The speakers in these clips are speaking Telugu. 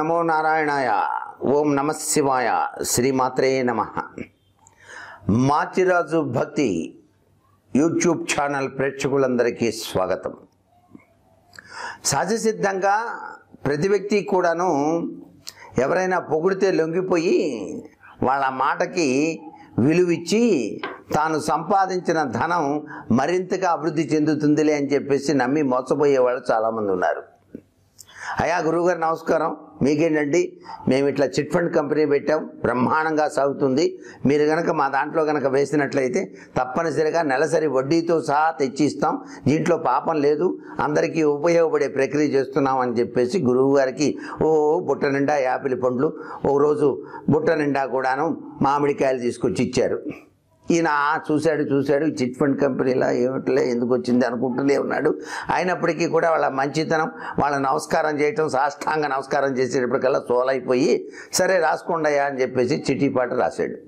నమో నారాయణాయ. ఓం నమ శివాయ. శ్రీమాత్రే నమ. మాచిరాజు భక్తి యూట్యూబ్ ఛానల్ ప్రేక్షకులందరికీ స్వాగతం. సహజసిద్ధంగా ప్రతి వ్యక్తి కూడాను ఎవరైనా పొగిడితే లొంగిపోయి వాళ్ళ మాటకి విలువిచ్చి తాను సంపాదించిన ధనం మరింతగా అభివృద్ధి చెందుతుందిలే అని చెప్పేసి నమ్మి మోసపోయే వాళ్ళు చాలామంది ఉన్నారు. అయ్యా గురువుగారు నమస్కారం. మీకేంటండి మేము ఇట్లా చిట్ ఫండ్ కంపెనీ పెట్టాం బ్రహ్మాండంగా సాగుతుంది. మీరు కనుక మా దాంట్లో కనుక వేసినట్లయితే తప్పనిసరిగా నెలసరి వడ్డీతో సహా తెచ్చిస్తాం. దీంట్లో పాపం లేదు. అందరికీ ఉపయోగపడే ప్రక్రియ చేస్తున్నాం అని చెప్పేసి గురువు గారికి ఓ బుట్ట నిండా యాపిల్ పండ్లు ఓ రోజు బుట్ట నిండా కూడాను మామిడికాయలు తీసుకొచ్చి ఇచ్చారు. ఈయన చూశాడు చూశాడు చిట్ ఫండ్ కంపెనీలా ఏమిటిలే ఎందుకు వచ్చింది అనుకుంటూనే ఉన్నాడు. అయినప్పటికీ కూడా వాళ్ళ మంచితనం వాళ్ళ నమస్కారం చేయటం సాష్టాంగ నమస్కారం చేసేటప్పటికల్లా సోలైపోయి సరే రాసుకోండాయా అని చెప్పేసి చిట్టి పాట రాశాడు.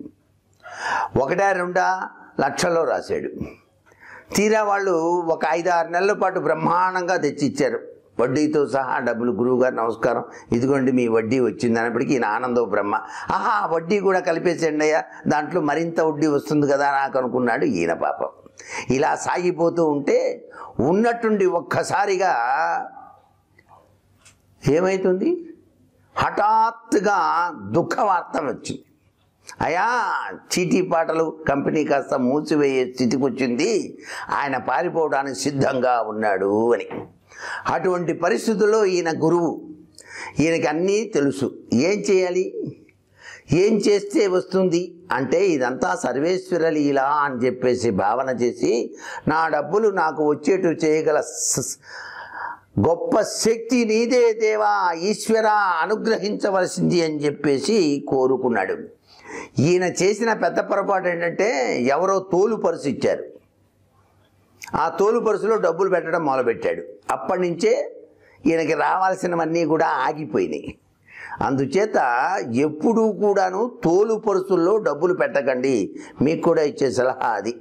ఒకటా రెండా లక్షల్లో రాశాడు. తీరా వాళ్ళు ఒక ఐదు ఆరు నెలల పాటు బ్రహ్మాండంగా తెచ్చి ఇచ్చారు వడ్డీతో సహా డబ్బులు గురువు గారు నమస్కారం. ఇదిగోండి మీ వడ్డీ వచ్చింది అన్నప్పటికీ ఈయన ఆనందో బ్రహ్మ. ఆహా వడ్డీ కూడా కలిపేసేయండి అయ్యా. దాంట్లో మరింత వడ్డీ వస్తుంది కదా నాకు అనుకున్నాడు ఈయన పాపం. ఇలా సాగిపోతూ ఉంటే ఉన్నట్టుండి ఒక్కసారిగా ఏమవుతుంది హఠాత్తుగా దుఃఖ వార్త వచ్చింది. అయా చీటీ పాటలు కంపెనీ కాస్త మూసివేయే స్థితికి వచ్చింది ఆయన పారిపోవడానికి సిద్ధంగా ఉన్నాడు అని. అటువంటి పరిస్థితుల్లో ఈయన గురువు. ఈయనకి అన్నీ తెలుసు. ఏం చేయాలి? ఏం చేస్తే వస్తుంది? అంటే ఇదంతా సర్వేశ్వర లీల అని చెప్పేసి భావన చేసి నా డబ్బులు నాకు వచ్చేటు చేయగల గొప్ప శక్తి నీదే దేవా ఈశ్వర అనుగ్రహించవలసింది అని చెప్పేసి కోరుకున్నాడు. ఈయన చేసిన పెద్ద పొరపాటు ఏంటంటే ఎవరో తోలు పరుసు ఇచ్చారు. ఆ తోలు పరుసులో డబ్బులు పెట్టడం మొదలుపెట్టాడు. అప్పటి నుంచే ఈయనకి రావాల్సినవన్నీ కూడా ఆగిపోయినాయి. అందుచేత ఎప్పుడూ కూడాను తోలు పరుసుల్లో డబ్బులు పెట్టకండి. మీకు కూడా ఇచ్చే సలహా అది.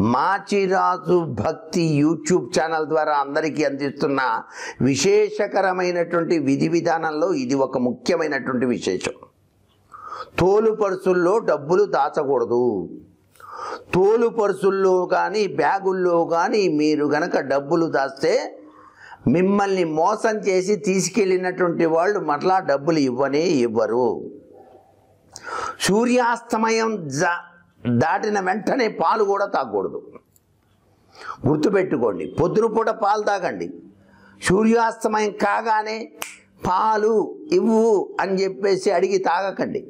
మాచిరాజు భక్తి యూట్యూబ్ ఛానల్ ద్వారా అందరికీ అందిస్తున్న విశేషకరమైనటువంటి విధి విధానంలో ఇది ఒక ముఖ్యమైనటువంటి విశేషం. తోలు పర్సుల్లో డబ్బులు దాచకూడదు. తోలు పర్సుల్లో కానీ బ్యాగుల్లో కానీ మీరు గనక డబ్బులు దాస్తే మిమ్మల్ని మోసం చేసి తీసుకెళ్ళినటువంటి వాళ్ళు మరలా డబ్బులు ఇవ్వనే ఇవ్వరు. సూర్యాస్తమయం దాటిన వెంటనే పాలు కూడా తాగకూడదు. గుర్తుపెట్టుకోండి పొద్దున పూట పాలు తాగండి. సూర్యాస్తమయం కాగానే పాలు ఇవ్వు అని చెప్పేసి అడిగి తాగకండి.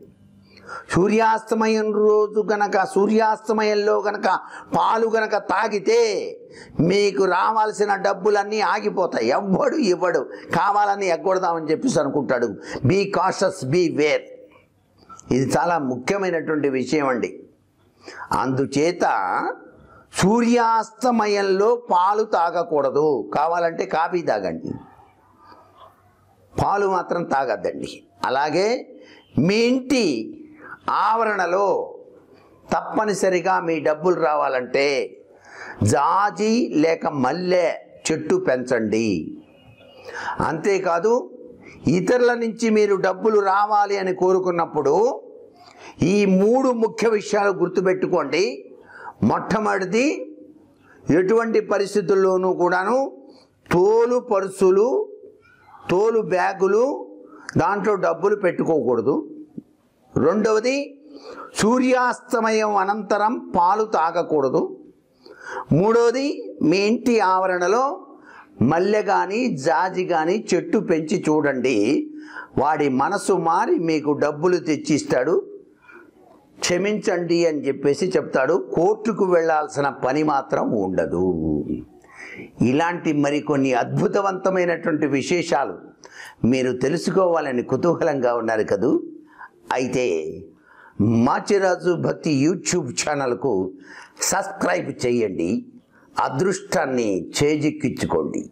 సూర్యాస్తమయం రోజు గనక సూర్యాస్తమయంలో గనక పాలు గనక తాగితే మీకు రావాల్సిన డబ్బులన్నీ ఆగిపోతాయి. ఎవ్వడు ఇవ్వడు. కావాలని ఎగ్గొడదామని చెప్పేసి అనుకుంటాడు. బీ కాషస్ బీ వేర్ ఇది చాలా ముఖ్యమైనటువంటి విషయం అండి. అందుచేత సూర్యాస్తమయంలో పాలు తాగకూడదు. కావాలంటే కాఫీ తాగండి. పాలు మాత్రం తాగద్దండి. అలాగే మీ ఇంటి ఆవరణలో తప్పనిసరిగా మీ డబ్బులు రావాలంటే జాజి లేక మల్లె చెట్టు పెంచండి. అంతేకాదు ఇతరుల నుంచి మీరు డబ్బులు రావాలి అని కోరుకున్నప్పుడు ఈ మూడు ముఖ్య విషయాలు గుర్తుపెట్టుకోండి. మొట్టమొదటిది ఎటువంటి పరిస్థితుల్లోనూ కూడాను తోలు పరుసులు తోలు బ్యాగులు దాంట్లో డబ్బులు పెట్టుకోకూడదు. రెండవది సూర్యాస్తమయం అనంతరం పాలు తాగకూడదు. మూడవది మీ ఇంటి ఆవరణలో మల్లె కానీ జాజి కానీ చెట్టు పెంచి చూడండి. వాడి మనసు మారి మీకు డబ్బులు తెచ్చిస్తాడు. క్షమించండి అని చెప్పేసి చెప్తాడు. కోర్టుకు వెళ్ళాల్సిన పని మాత్రం ఉండదు. ఇలాంటి మరికొన్ని అద్భుతవంతమైనటువంటి విశేషాలు మీరు తెలుసుకోవాలని కుతూహలంగా ఉన్నారు కదూ? అయితే మాచిరాజు భక్తి యూట్యూబ్ ఛానల్కు సబ్స్క్రైబ్ చేయండి. అదృష్టాన్ని చేజిక్కించుకోండి.